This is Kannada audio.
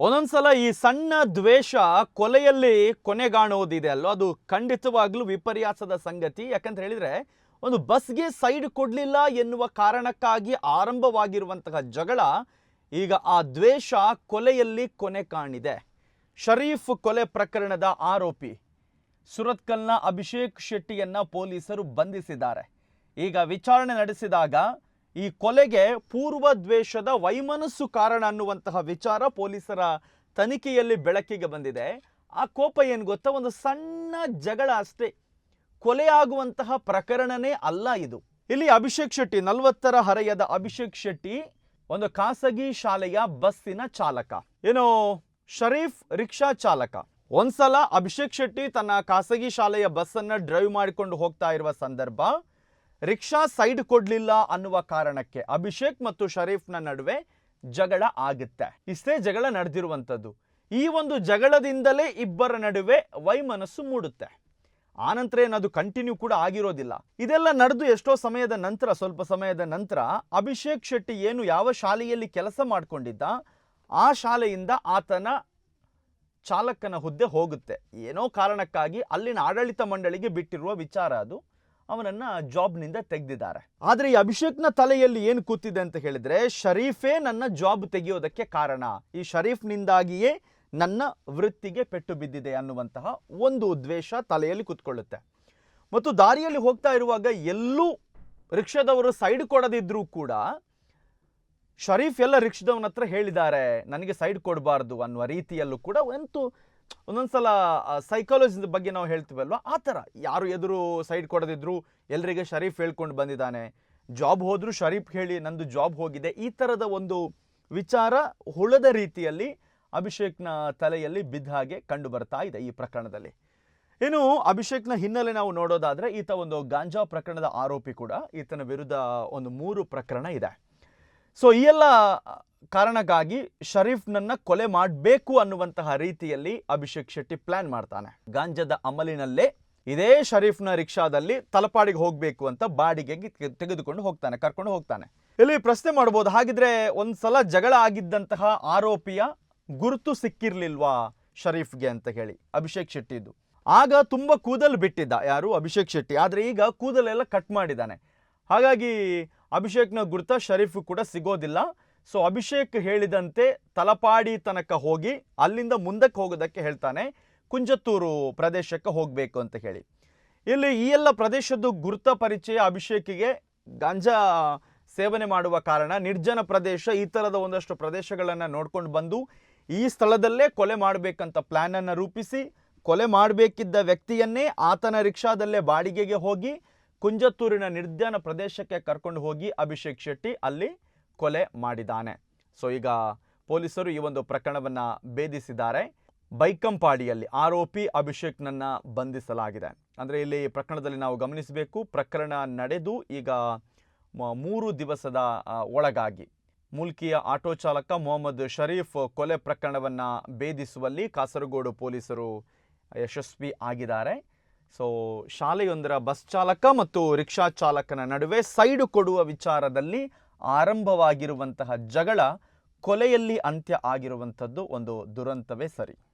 ಒಂದೊಂದ್ಸಲ ಈ ಸಣ್ಣ ದ್ವೇಷ ಕೊಲೆಯಲ್ಲಿ ಕೊನೆಗಾಣುವುದಿದೆ ಅಲ್ವ? ಅದು ಖಂಡಿತವಾಗ್ಲೂ ವಿಪರ್ಯಾಸದ ಸಂಗತಿ. ಯಾಕಂತ ಹೇಳಿದ್ರೆ, ಒಂದು ಬಸ್ಗೆ ಸೈಡ್ ಕೊಡಲಿಲ್ಲ ಎನ್ನುವ ಕಾರಣಕ್ಕಾಗಿ ಆರಂಭವಾಗಿರುವಂತಹ ಜಗಳ ಈಗ ಆ ದ್ವೇಷ ಕೊಲೆಯಲ್ಲಿ ಕೊನೆ ಕಾಣಿದೆ. ಶರೀಫ್ ಕೊಲೆ ಪ್ರಕರಣದ ಆರೋಪಿ ಸುರತ್ಕಲ್ನ ಅಭಿಷೇಕ್ ಶೆಟ್ಟಿಯನ್ನ ಪೊಲೀಸರು ಬಂಧಿಸಿದ್ದಾರೆ. ಈಗ ವಿಚಾರಣೆ ನಡೆಸಿದಾಗ ಈ ಕೊಲೆಗೆ ಪೂರ್ವ ದ್ವೇಷದ ವೈಮನಸ್ಸು ಕಾರಣ ಅನ್ನುವಂತಹ ವಿಚಾರ ಪೊಲೀಸರ ತನಿಖೆಯಲ್ಲಿ ಬೆಳಕಿಗೆ ಬಂದಿದೆ. ಆ ಕೋಪ ಏನು ಗೊತ್ತಾ? ಒಂದು ಸಣ್ಣ ಜಗಳ ಅಷ್ಟೇ. ಕೊಲೆಯಾಗುವಂತಹ ಪ್ರಕರಣನೇ ಅಲ್ಲ ಇದು. ಇಲ್ಲಿ ಅಭಿಷೇಕ್ ಶೆಟ್ಟಿ, ನಲವತ್ತರ ಹರೆಯದ ಅಭಿಷೇಕ್ ಶೆಟ್ಟಿ, ಒಂದು ಖಾಸಗಿ ಶಾಲೆಯ ಬಸ್ಸಿನ ಚಾಲಕ. ಏನು? ಶರೀಫ್ ರಿಕ್ಷಾ ಚಾಲಕ. ಒಂದ್ಸಲ ಅಭಿಷೇಕ್ ಶೆಟ್ಟಿ ತನ್ನ ಖಾಸಗಿ ಶಾಲೆಯ ಬಸ್ಸನ್ನ ಡ್ರೈವ್ ಮಾಡಿಕೊಂಡು ಹೋಗ್ತಾ ಇರುವ ಸಂದರ್ಭ. ರಿಕ್ಷಾ ಸೈಡ್ ಕೊಡ್ಲಿಲ್ಲ ಅನ್ನುವ ಕಾರಣಕ್ಕೆ ಅಭಿಷೇಕ್ ಮತ್ತು ಶರೀಫ್ನ ನಡುವೆ ಜಗಳ ಆಗುತ್ತೆ. ಇಷ್ಟೇ ಜಗಳ ನಡೆದಿರುವಂಥದ್ದು. ಈ ಒಂದು ಜಗಳದಿಂದಲೇ ಇಬ್ಬರ ನಡುವೆ ವೈಮನಸ್ಸು ಮೂಡುತ್ತೆ. ಆನಂತರ ಏನದು ಕಂಟಿನ್ಯೂ ಕೂಡ ಆಗಿರೋದಿಲ್ಲ. ಇದೆಲ್ಲ ನಡೆದು ಎಷ್ಟೋ ಸಮಯದ ನಂತರ, ಸ್ವಲ್ಪ ಸಮಯದ ನಂತರ ಅಭಿಷೇಕ್ ಶೆಟ್ಟಿ ಏನು ಯಾವ ಶಾಲೆಯಲ್ಲಿ ಕೆಲಸ ಮಾಡಿಕೊಂಡಿದ್ದ, ಆ ಶಾಲೆಯಿಂದ ಆತನ ಚಾಲಕನ ಹುದ್ದೆ ಹೋಗುತ್ತೆ. ಏನೋ ಕಾರಣಕ್ಕಾಗಿ ಅಲ್ಲಿನ ಆಡಳಿತ ಮಂಡಳಿಗೆ ಬಿಟ್ಟಿರುವ ವಿಚಾರ ಅದು. ಅವನನ್ನ ಜಾಬ್ನಿಂದ ತೆಗೆದಿದ್ದಾರೆ. ಆದರೆ ಈ ಅಭಿಷೇಕ್ನ ತಲೆಯಲ್ಲಿ ಏನು ಕೂತಿದೆ ಅಂತ ಹೇಳಿದ್ರೆ, ಶರೀಫೇ ನನ್ನ ಜಾಬ್ ತೆಗೆಯೋದಕ್ಕೆ ಕಾರಣ. ಈ ಶರೀಫ್ನಿಂದಾಗಿಯೇ ನನ್ನ ವೃತ್ತಿಗೆ ಪೆಟ್ಟು ಬಿದ್ದಿದೆ ಅನ್ನುವಂತಹ ಒಂದು ದ್ವೇಷ ತಲೆಯಲ್ಲಿ ಕೂತ್ಕೊಳ್ಳುತ್ತೆ. ಮತ್ತು ದಾರಿಯಲ್ಲಿ ಹೋಗ್ತಾ ಇರುವಾಗ ಎಲ್ಲೂ ರಿಕ್ಷಾದವರು ಸೈಡ್ ಕೊಡದಿದ್ರೂ ಕೂಡ ಶರೀಫ್ ಎಲ್ಲ ರಿಕ್ಷಾದವನ ಹತ್ರ ಹೇಳಿದ್ದಾರೆ, ನನಗೆ ಸೈಡ್ ಕೊಡಬಾರ್ದು ಅನ್ನುವ ರೀತಿಯಲ್ಲೂ ಕೂಡ ಒಂದು ಒಂದೊಂದ್ಸಲ ಸೈಕಾಲಜಿ ಬಗ್ಗೆ ನಾವು ಹೇಳ್ತೀವಲ್ವ? ಆ ಥರ. ಯಾರು ಎದುರು ಸೈಡ್ ಕೊಡದಿದ್ರು ಎಲ್ರಿಗೆ ಶರೀಫ್ ಹೇಳ್ಕೊಂಡು ಬಂದಿದ್ದಾನೆ. ಜಾಬ್ ಹೋದ್ರು ಶರೀಫ್ ಹೇಳಿ ನಂದು ಜಾಬ್ ಹೋಗಿದೆ. ಈ ಥರದ ಒಂದು ವಿಚಾರ ಹುಳದ ರೀತಿಯಲ್ಲಿ ಅಭಿಷೇಕ್ನ ತಲೆಯಲ್ಲಿ ಬಿದ್ದ ಹಾಗೆ ಕಂಡು ಬರ್ತಾ ಇದೆ ಈ ಪ್ರಕರಣದಲ್ಲಿ. ಇನ್ನು ಅಭಿಷೇಕ್ನ ಹಿನ್ನೆಲೆ ನಾವು ನೋಡೋದಾದ್ರೆ, ಈತ ಒಂದು ಗಾಂಜಾ ಪ್ರಕರಣದ ಆರೋಪಿ ಕೂಡ. ಈತನ ವಿರುದ್ಧ ಒಂದು ಮೂರು ಪ್ರಕರಣ ಇದೆ. ಸೊ ಈ ಎಲ್ಲ ಕಾರಣಕ್ಕಾಗಿ ಶರೀಫ್ನನ್ನ ಕೊಲೆ ಮಾಡಬೇಕು ಅನ್ನುವಂತಹ ರೀತಿಯಲ್ಲಿ ಅಭಿಷೇಕ್ ಶೆಟ್ಟಿ ಪ್ಲಾನ್ ಮಾಡ್ತಾನೆ. ಗಾಂಜದ ಅಮಲಿನಲ್ಲೇ ಇದೇ ಶರೀಫ್ನ ರಿಕ್ಷಾದಲ್ಲಿ ತಲಪಾಡಿಗೆ ಹೋಗಬೇಕು ಅಂತ ಬಾಡಿಗೆಗೆ ತೆಗೆ- ತೆಗೆದುಕೊಂಡು ಹೋಗ್ತಾನೆ, ಕರ್ಕೊಂಡು ಹೋಗ್ತಾನೆ. ಇಲ್ಲಿ ಪ್ರಶ್ನೆ ಮಾಡ್ಬೋದು, ಹಾಗಿದ್ರೆ ಒಂದ್ಸಲ ಜಗಳ ಆಗಿದ್ದಂತಹ ಆರೋಪಿಯ ಗುರುತು ಸಿಕ್ಕಿರ್ಲಿಲ್ವಾ ಶರೀಫ್ಗೆ ಅಂತ ಹೇಳಿ ಅಭಿಷೇಕ್ ಶೆಟ್ಟಿದು. ಆಗ ತುಂಬ ಕೂದಲು ಬಿಟ್ಟಿದ್ದ ಯಾರು? ಅಭಿಷೇಕ್ ಶೆಟ್ಟಿ. ಆದರೆ ಈಗ ಕೂದಲೆಲ್ಲ ಕಟ್ ಮಾಡಿದ್ದಾನೆ. ಹಾಗಾಗಿ ಅಭಿಷೇಕ್ನ ಗುರುತ ಶರೀಫ್ ಕೂಡ ಸಿಗೋದಿಲ್ಲ. ಸೊ ಅಭಿಷೇಕ್ ಹೇಳಿದಂತೆ ತಲಪಾಡಿ ತನಕ ಹೋಗಿ ಅಲ್ಲಿಂದ ಮುಂದಕ್ಕೆ ಹೋಗೋದಕ್ಕೆ ಹೇಳ್ತಾನೆ, ಕುಂಜತ್ತೂರು ಪ್ರದೇಶಕ್ಕೆ ಹೋಗಬೇಕು ಅಂತ ಹೇಳಿ. ಇಲ್ಲಿ ಈ ಎಲ್ಲ ಪ್ರದೇಶದ್ದು ಗುರುತ ಪರಿಚಯ ಅಭಿಷೇಕಿಗೆ ಗಾಂಜಾ ಸೇವನೆ ಮಾಡುವ ಕಾರಣ ನಿರ್ಜನ ಪ್ರದೇಶ ಈ ಥರದ ಒಂದಷ್ಟು ಪ್ರದೇಶಗಳನ್ನು ನೋಡ್ಕೊಂಡು ಬಂದು ಈ ಸ್ಥಳದಲ್ಲೇ ಕೊಲೆ ಮಾಡಬೇಕಂತ ಪ್ಲ್ಯಾನನ್ನು ರೂಪಿಸಿ, ಕೊಲೆ ಮಾಡಬೇಕಿದ್ದ ವ್ಯಕ್ತಿಯನ್ನೇ ಆತನ ರಿಕ್ಷಾದಲ್ಲೇ ಬಾಡಿಗೆಗೆ ಹೋಗಿ ಕುಂಜತ್ತೂರಿನ ನಿರ್ಜನ ಪ್ರದೇಶಕ್ಕೆ ಕರ್ಕೊಂಡು ಹೋಗಿ ಅಭಿಷೇಕ್ ಶೆಟ್ಟಿ ಅಲ್ಲಿ ಕೊಲೆ ಮಾಡಿದ್ದಾನೆ. ಸೊ ಈಗ ಪೊಲೀಸರು ಈ ಒಂದು ಪ್ರಕರಣವನ್ನು ಭೇದಿಸಿದ್ದಾರೆ. ಬೈಕಂಪಾಡಿಯಲ್ಲಿ ಆರೋಪಿ ಅಭಿಷೇಕ್ನನ್ನ ಬಂಧಿಸಲಾಗಿದೆ. ಅಂದರೆ ಇಲ್ಲಿ ಪ್ರಕರಣದಲ್ಲಿ ನಾವು ಗಮನಿಸಬೇಕು, ಪ್ರಕರಣ ನಡೆದು ಈಗ ಮೂರು ದಿವಸದ ಒಳಗಾಗಿ. ಮುಲ್ಕಿಯ ಆಟೋ ಚಾಲಕ ಮೊಹಮ್ಮದ್ ಶರೀಫ್ ಕೊಲೆ ಪ್ರಕರಣವನ್ನು ಭೇದಿಸುವಲ್ಲಿ ಕಾಸರಗೋಡು ಪೊಲೀಸರು ಯಶಸ್ವಿ ಆಗಿದ್ದಾರೆ. ಸೊ ಶಾಲೆಯೊಂದರ ಬಸ್ ಚಾಲಕ ಮತ್ತು ರಿಕ್ಷಾ ಚಾಲಕನ ನಡುವೆ ಸೈಡು ಕೊಡುವ ವಿಚಾರದಲ್ಲಿ ಆರಂಭವಾಗಿರುವಂತಹ ಜಗಳ ಕೊಲೆಯಲ್ಲಿ ಅಂತ್ಯ ಆಗಿರುವಂಥದ್ದು ಒಂದು ದುರಂತವೇ ಸರಿ.